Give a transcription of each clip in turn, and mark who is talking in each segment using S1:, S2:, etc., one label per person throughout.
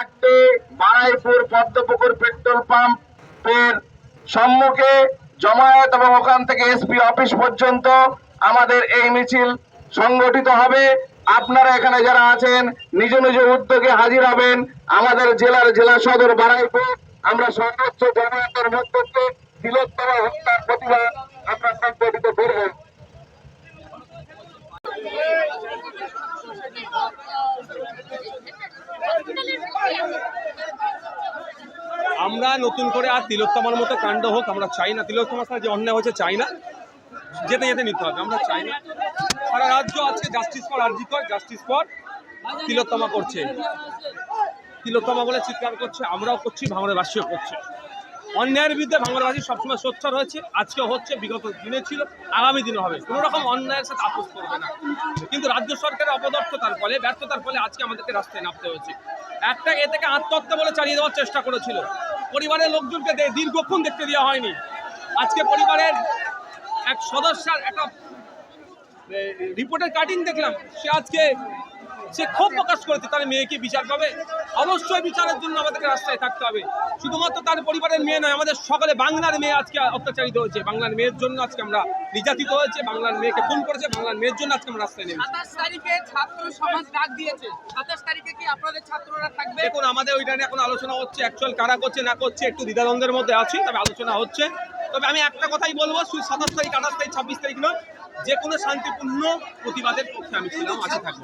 S1: চারটে বারাইপুর পদ্মপুকুর পেট্রোল পাম্পের সম্মুখে জমায়েত এবং ওখান থেকে এসপি অফিস পর্যন্ত আমাদের এই মিছিল সংগঠিত হবে। আপনারা এখানে যারা আছেন, নিজ নিজ উদ্যোগে হাজির হবেন। আমাদের জেলার জেলা সদর বারাইপুর। আমরা সর্বোচ্চ জমায়েতের মধ্য দিয়ে তিলোত্তমা হত্যার প্রতিবাদ আমরা সংগঠিত করবেন
S2: আমরা নতুন করে আর তিলোত্তমার মতো কাণ্ড হোক, আমরা চাই না। তিলোত্তমার সাথে যে অন্যায় হচ্ছে চাই না। যেতে যেতে নিতে হবে, আমরা চাই না। সারা রাজ্য আজকে জাস্টিস ফর আরজি কর জাস্টিস ফর তিলোত্তমা করছে। তিলোত্তমা বলে চিৎকার করছে, আমরাও করছি ভাঙড়বাসীও করছে। অন্যায়ের বিরুদ্ধে ভাঙড়বাসী সবসময় সোচ্চার হয়েছে। আজকে হচ্ছে, বিগত দিনে ছিল, আগামী দিনে হবে। কোনো রকম অন্যায়ের সাথে আপোষ করবে না। কিন্তু রাজ্য সরকারের অপদক্ষতার ফলে, ব্যর্থতার ফলে আজকে আমাদেরকে রাস্তায় নামতে হয়েছে। একটা এ থেকে আত্মহত্যা বলে চালিয়ে দেওয়ার চেষ্টা করেছিল। পরিবারের লোকজনকে দীর্ঘক্ষণ দেখতে দেওয়া হয়নি। আজকে পরিবারের এক সদস্যার একটা রিপোর্টের কাটিং দেখলাম। সে আজকে সে ক্ষোভ প্রকাশ করেছে তার মেয়েকে বিচার পাবে? অবশ্যই বিচারের জন্য আমাদেরকে রাস্তায় থাকতে হবে। শুধুমাত্র তার পরিবারের মেয়ে নয় আমাদের সকলে বাংলার মেয়ে আজকে অত্যাচারিত হয়েছে। বাংলার মেয়ের জন্য আজকে আমরা নির্যাতিত হয়েছে বাংলার মেয়েকে খুন করেছে বাংলার মেয়ের জন্য আজকে আমরা রাস্তায় নেমেছি।
S3: সাতাশ তারিখে ছাত্র সমাজ ডাক দিয়েছে। সাতাশ তারিখে কি আপনাদের ছাত্ররা থাকবে?
S2: দেখুন আমাদের ওইটা নিয়ে এখন আলোচনা হচ্ছে অ্যাকচুয়াল কারা করছে না করছে একটু দ্বিধাদ্বন্দ্বের মধ্যে আছি তবে আলোচনা হচ্ছে। তবে আমি একটা কথাই বলব সাতাশ তারিখ আঠাশ তারিখ ছাব্বিশ তারিখ নয় যে কোনো শান্তিপূর্ণ প্রতিবাদের পক্ষে আমি ছিলাম আছি থাকব।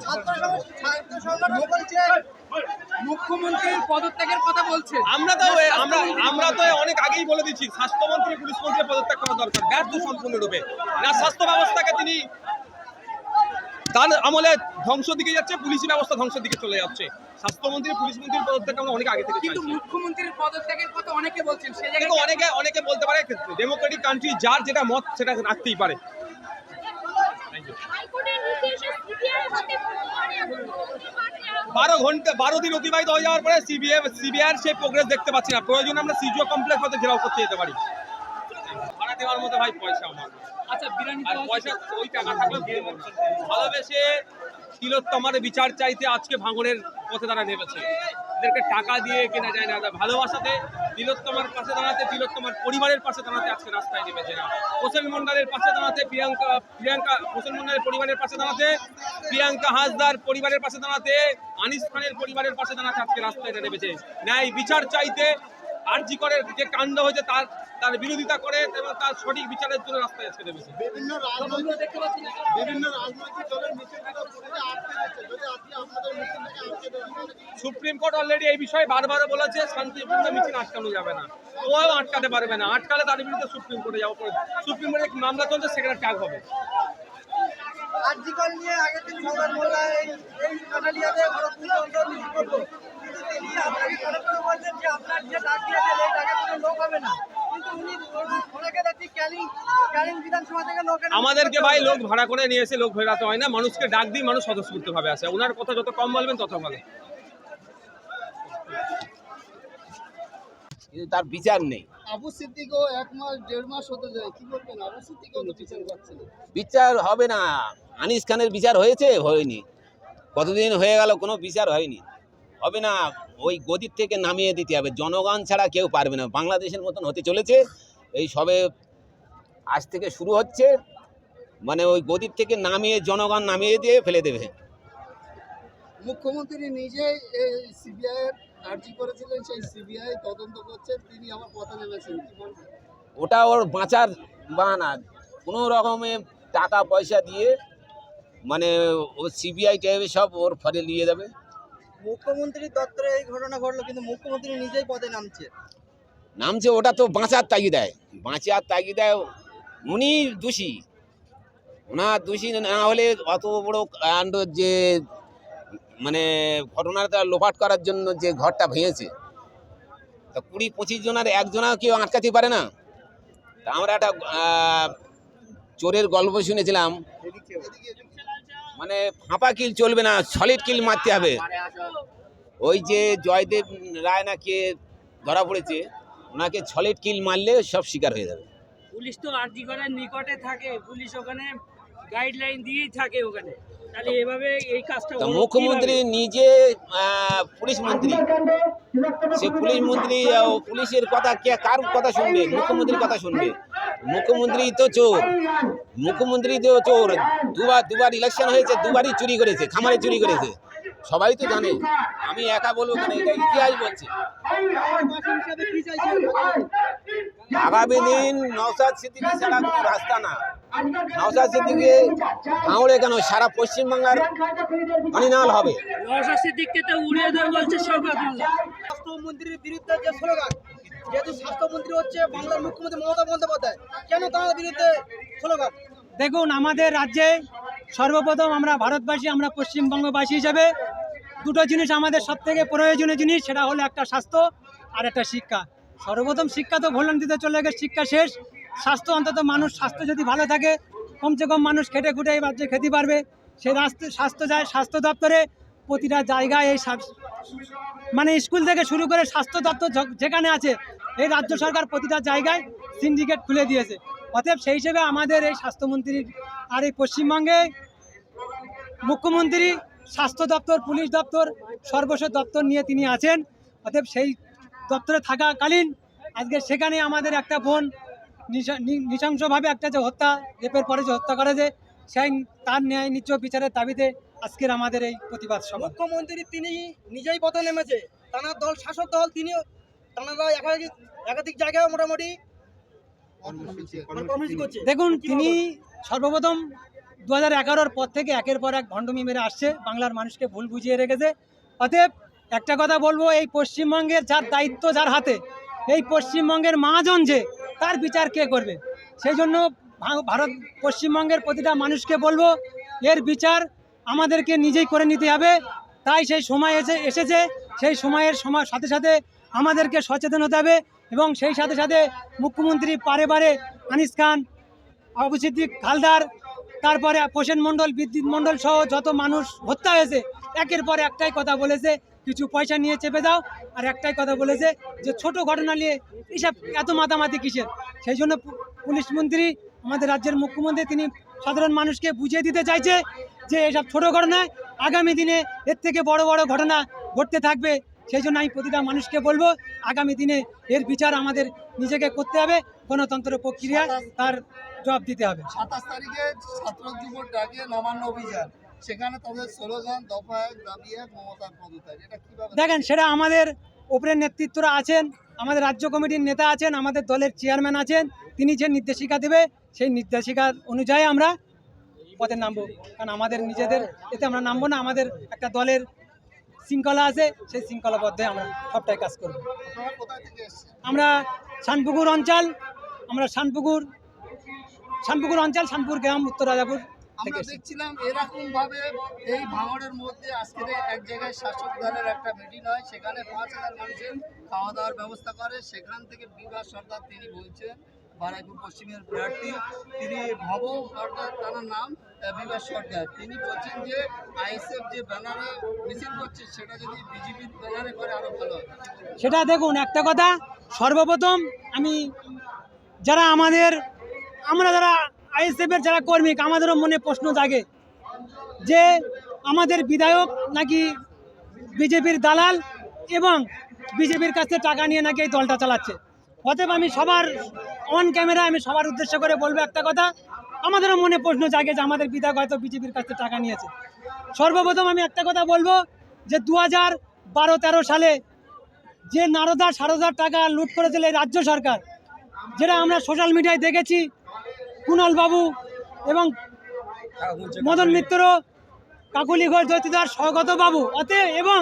S3: মুখ্যমন্ত্রীর পদত্যাগের কথা বলছে
S2: আমরা তো আমরা আমরা তো অনেক আগেই বলে দিচ্ছি স্বাস্থ্যমন্ত্রী পুলিশ মন্ত্রীর পদত্যাগ করা দরকার ব্যর্থ সম্পূর্ণরূপে। না স্বাস্থ্য ব্যবস্থাকে তিনি তার আমলে ধ্বংস দিকে যাচ্ছে পুলিশি ব্যবস্থা ধ্বংসের দিকে চলে যাচ্ছে। স্বাস্থ্যমন্ত্রী পুলিশ মন্ত্রীর পদত্যাগ আমরা অনেক আগে থেকে
S3: কিন্তু মুখ্যমন্ত্রীর পদত্যাগের কথা অনেকে বলছেন সে জায়গায়
S2: অনেকে অনেকে বলতে পারে ডেমোক্রেটিক কান্ট্রি যার যেটা মত সেটা রাখতেই পারে
S4: হাইকোর্টের নির্দেশে সিবিআই হাতে বর্তমানে এখন মুখ্যমন্ত্রী মাঠে
S2: বারো ঘণ্টা বারো দিন অতিবাহিত হয়ে যাওয়ার পরে সিবিআই সিবিআই সেই প্রোগ্রেস দেখতে পাচ্ছি না। প্রয়োজনে আমরা সিজিও কমপ্লেক্স হতে ঘেরাও করতে যেতে পারি। ভাড়া দেওয়ার মতো ভাই পয়সা আমার।
S3: আচ্ছা
S2: আর পয়সা ওই টাকা থাকলেও। ভালোবেসে তিলোত্তমার বিচার চাইতে আজকে ভাঙনের পথে তারা নেমেছে। এদেরকে টাকা দিয়ে কেনা যায় না। ভালোবাসাতে তিলোত্তমার পাশে দাঁড়াতে, তিলোত্তমার পরিবারের পাশে দাঁড়াতে আজকে রাস্তায় নেমেছে না হোসেন মন্ডলের পাশে দাঁড়াতে প্রিয়াঙ্কা প্রিয়াঙ্কা হোসেন মন্ডলের পরিবারের পাশে দাঁড়াতে প্রিয়াঙ্কা হাসদার পরিবারের পাশে দাঁড়াতে আনিস খানের পরিবারের পাশে দাঁড়াতে আজকে রাস্তায় নেমেছে। ন্যায় বিচার চাইতে আরজি করে যে কাণ্ড হয়েছে তার তার বিরোধিতা করে এবং তার সঠিক বিচারের জন্য রাস্তায় আজকে নেমেছে।
S5: বিভিন্ন রাজনৈতিক বিভিন্ন রাজনৈতিক দলের মিছিলগুলো পুরোটা আটকে গেছে যদি আপনি আপনাদের মিছিলটাকে আটকে দেন তাহলে কি
S2: সুপ্রিম কোর্ট অলরেডি এই বিষয়ে বারবার বলেছে শান্তিপূর্ণ মিছিল আটকানো যাবে না। ওও আটকাতে পারবে না। আটকালে তার বিরুদ্ধে সুপ্রিম কোর্টে যাব। সুপ্রিম কোর্টে মামলা চলছে সেখানে ট্যাগ হবে।
S5: আর্জিকল নিয়ে আগের দিন সরকার মোল্লা এই এই কাটালিয়াতে খড়গপুর অঞ্চল মিছিল করল কিন্তু তিনি আপনাকে করে বলছেন যে আপনার যে ডাক দিয়েছেন এই ডাকে কোনো লোক হবে না। কিন্তু উনি অনেকে দেখছি ক্যানিং ক্যানিং বিধানসভা থেকে লোক এনে-
S2: আমাদেরকে ভাই লোক ভাড়া করে নিয়ে এসে লোক ভেড়াতে হয় না। মানুষকে ডাক দিয়ে মানুষ স্বতঃস্ফূর্ত ভাবে আসে। ওনার কথা যত কম বলবেন তত ভালো।
S6: কিন্তু তার বিচার নেই।
S5: আবু সিদ্দিকও এক মাস দেড় মাস হতে যায়। কি বলবেন? আবু সিদ্দিকও তো বিচার পাচ্ছে না।
S6: বিচার হবে না। আনিস খানের বিচার হয়েছে হয়নি। কতদিন হয়ে গেল কোনো বিচার হয়নি। হবে না ওই গদির থেকে নামিয়ে দিতে হবে। জনগণ ছাড়া কেউ পারবে না। বাংলাদেশের মতন হতে চলেছে। এই সবে আজ থেকে শুরু হচ্ছে। মানে ওই গদির থেকে নামিয়ে জনগণ নামিয়ে দিয়ে ফেলে দেবে।
S5: মুখ্যমন্ত্রী নিজেই এই সিবিআই আর্জি করেছিলেন সেই সিবিআই তদন্ত করছে তিনি পথে নেমেছেন।
S6: ওটা ওর বাঁচার বাহানা। কোনো রকমে টাকা পয়সা দিয়ে মানে ও সিবিআই টাইপের সব ওর ফলে নিয়ে যাবে।
S5: মুখ্যমন্ত্রীর দপ্তরে এই ঘটনা ঘটলো কিন্তু মুখ্যমন্ত্রী নিজেই পদে নামছে।
S6: নামছে ওটা তো বাঁচার তাগিদায়। বাঁচার তাগিদায় উনি দোষী। ওনার দোষী না হলে অত বড় কাণ্ড যে মানে ঘটনাটা লোপাট করার জন্য যে ঘরটা ভেঙেছে, তা কুড়ি পঁচিশ জনের একজনা কেউ আটকাতে পারে না। তা আমরা একটা চোরের গল্প শুনেছিলাম। মানে ফাঁপা কিল চলবে না সলিড কিল মারতে হবে। ওই যে জয়দেব রায় না কে ধরা পড়েছে, ওনাকে সলিড কিল মারলে সব শিকার হয়ে যাবে।
S7: পুলিশ তো আরজি করার নিকটে থাকে, পুলিশ ওখানে গাইডলাইন দিয়েই থাকে ওখানে।
S6: মুখ্যমন্ত্রী নিজে পুলিশ মন্ত্রী। সে পুলিশ মন্ত্রী পুলিশের কথা কে কার কথা শুনবে? মুখ্যমন্ত্রীর কথা শুনবে। মুখ্যমন্ত্রী তো চোর। মুখ্যমন্ত্রী তো চোর। দুবার দুবার ইলেকশন হয়েছে দুবারই চুরি করেছে খামারে চুরি করেছে। সবাই তো জানে। আমি একা বলব কেন? এটা ইতিহাস বলছে। আগামী দিন নওসাদ সিদ্দিকি ছাড়া কোনো রাস্তা না। নওসাদ সিদ্দিকি হাওড়ে কেন? সারা পশ্চিমবাংলার অনিনাল হবে।
S3: নওশাদ সিদ্দিককে তো উড়িয়ে দেবে বলছে মোল্লা
S5: স্বাস্থ্যমন্ত্রীর বিরুদ্ধে যে স্লোগান যেহেতু স্বাস্থ্যমন্ত্রী হচ্ছে বাংলার মুখ্যমন্ত্রী মমতা বন্দ্যোপাধ্যায় কেন তার বিরুদ্ধে স্লোগান?
S7: দেখুন আমাদের রাজ্যে সর্বপ্রথম আমরা ভারতবাসী আমরা পশ্চিমবঙ্গবাসী হিসাবে দুটো জিনিস আমাদের সব থেকে প্রয়োজনীয় জিনিস সেটা হলো একটা স্বাস্থ্য আর একটা শিক্ষা। সর্বপ্রথম শিক্ষা তো ভোলান্তিতে চলে গেছে শিক্ষা শেষ। স্বাস্থ্য অন্তত মানুষ স্বাস্থ্য যদি ভালো থাকে, কমসে কম মানুষ খেটে খুটে এই রাজ্যে খেতে পারবে। সেই রাস্তা স্বাস্থ্য যায়, স্বাস্থ্য দপ্তরে প্রতিটা জায়গায় এই মানে স্কুল থেকে শুরু করে স্বাস্থ্য দপ্তর যেখানে আছে, এই রাজ্য সরকার প্রতিটা জায়গায় সিন্ডিকেট খুলে দিয়েছে। অতএব সেই হিসেবে আমাদের এই স্বাস্থ্যমন্ত্রীর আর এই পশ্চিমবঙ্গে মুখ্যমন্ত্রী, স্বাস্থ্য দপ্তর, পুলিশ দপ্তর, সর্বস্ব দপ্তর নিয়ে তিনি আছেন। অতএব সেই দপ্তরে থাকাকালীন আজকে সেখানে আমাদের একটা বোন নৃশংসভাবে একটা যে হত্যা রেপের পরে যে হত্যা করেছে সেই তার ন্যায় নিচ্চ বিচারের দাবিতে আজকের আমাদের এই প্রতিবাদ সভা।
S5: মুখ্যমন্ত্রী তিনি নিজেই পথে নেমেছে। তানার দল শাসক দল তিনিও তানারা একাধিক একাধিক জায়গায় মোটামুটি করছে।
S7: দেখুন তিনি সর্বপ্রথম দু হাজার এগারোর পর থেকে একের পর এক ভণ্ডমি মেরে আসছে বাংলার মানুষকে ভুল বুঝিয়ে রেখেছে। অতএব একটা কথা বলব এই পশ্চিমবঙ্গের যার দায়িত্ব যার হাতে এই পশ্চিমবঙ্গের মহাজন যে তার বিচার কে করবে? সেই জন্য ভারত পশ্চিমবঙ্গের প্রতিটা মানুষকে বলব, এর বিচার আমাদেরকে নিজেই করে নিতে হবে। তাই সেই সময় এসে এসেছে। সেই সময়ের সময় সাথে সাথে আমাদেরকে সচেতন হতে হবে এবং সেই সাথে সাথে মুখ্যমন্ত্রী পারে পারে আনিস খান, আবু সিদ্দিক হালদার, তারপরে প্রসেন মণ্ডল, বিদ্যুৎ মণ্ডল সহ যত মানুষ হত্যা হয়েছে, একের পর একটাই কথা বলেছে কিছু পয়সা নিয়ে চেপে দাও। আর একটাই কথা বলেছে যে ছোট ঘটনা নিয়ে এইসব এত মাতামাতি কিসের? সেই জন্য পুলিশ মন্ত্রী আমাদের রাজ্যের মুখ্যমন্ত্রী তিনি সাধারণ মানুষকে বুঝিয়ে দিতে চাইছে যে এসব ছোট ঘটনায় আগামী দিনে এর থেকে বড় বড় ঘটনা ঘটতে থাকবে। সেই জন্য আমি প্রতিটা মানুষকে বলব আগামী দিনে এর বিচার আমাদের নিজেকে করতে হবে। গণতন্ত্র প্রক্রিয়ায় তার জবাব দিতে হবে।
S8: সাতাশ তারিখে ছাত্র যুবর ডাকে নবান্ন অভিযান। সেখানে তাদের স্লোগান দফা এক দাবি এক মমতার পদত্যাগ। এটা কীভাবে
S7: দেখেন সেটা আমাদের ওপরের নেতৃত্বরা আছেন আমাদের রাজ্য কমিটির নেতা আছেন আমাদের দলের চেয়ারম্যান আছেন তিনি যে নির্দেশিকা দেবে সেই নির্দেশিকার অনুযায়ী আমরা পথে নামবো। কারণ আমাদের নিজেদের এতে আমরা নামবো না আমাদের একটা দলের শৃঙ্খলা আছে সেই শৃঙ্খলাবদ্ধে আমরা সবটাই কাজ করব। আমরা শানপুকুর অঞ্চল আমরা শানপুকুর শানপুকুর অঞ্চল শানপুর গ্রাম উত্তর রাজাপুর।
S8: আমরা। দেখছিলাম এরকম ভাবে এই ভাঙড়ের মধ্যে আজকে এক জায়গায় শাসক দলের একটা মিটিং হয় সেখানে পাঁচ হাজার মানুষের খাওয়া দাওয়ার ব্যবস্থা করে সেখান থেকে বিভাস সরকার তিনি বলছেন বারাইপুর পশ্চিমের প্রার্থী তিনি ভব সরকার তার নাম বিভাস সরকার তিনি বলছেন যে আইএসএফ যে ব্যানারে মিছিল করছে সেটা যদি বিজেপির ব্যানারে করে আরও ভালো
S7: সেটা দেখুন একটা কথা সর্বপ্রথম আমি যারা আমাদের আমরা যারা আইএসএফের যারা কর্মী, আমাদেরও মনে প্রশ্ন জাগে যে আমাদের বিধায়ক নাকি বিজেপির দালাল এবং বিজেপির কাছে টাকা নিয়ে নাকি এই দলটা চালাচ্ছে। অতএব আমি সবার অন ক্যামেরা আমি সবার উদ্দেশ্য করে বলব একটা কথা, আমাদেরও মনে প্রশ্ন জাগে যে আমাদের বিধায়ক হয়তো বিজেপির কাছে টাকা নিয়েছে। সর্বপ্রথম আমি একটা কথা বলব যে দু হাজার বারো তেরো সালে যে নারদা সারদার টাকা লুট করেছিল এই রাজ্য সরকার, যেটা আমরা সোশ্যাল মিডিয়ায় দেখেছি কুণাল বাবু এবং মদন মিত্র কাকুলি ঘোষ দৈতিদার স্বগত বাবু অতএব এবং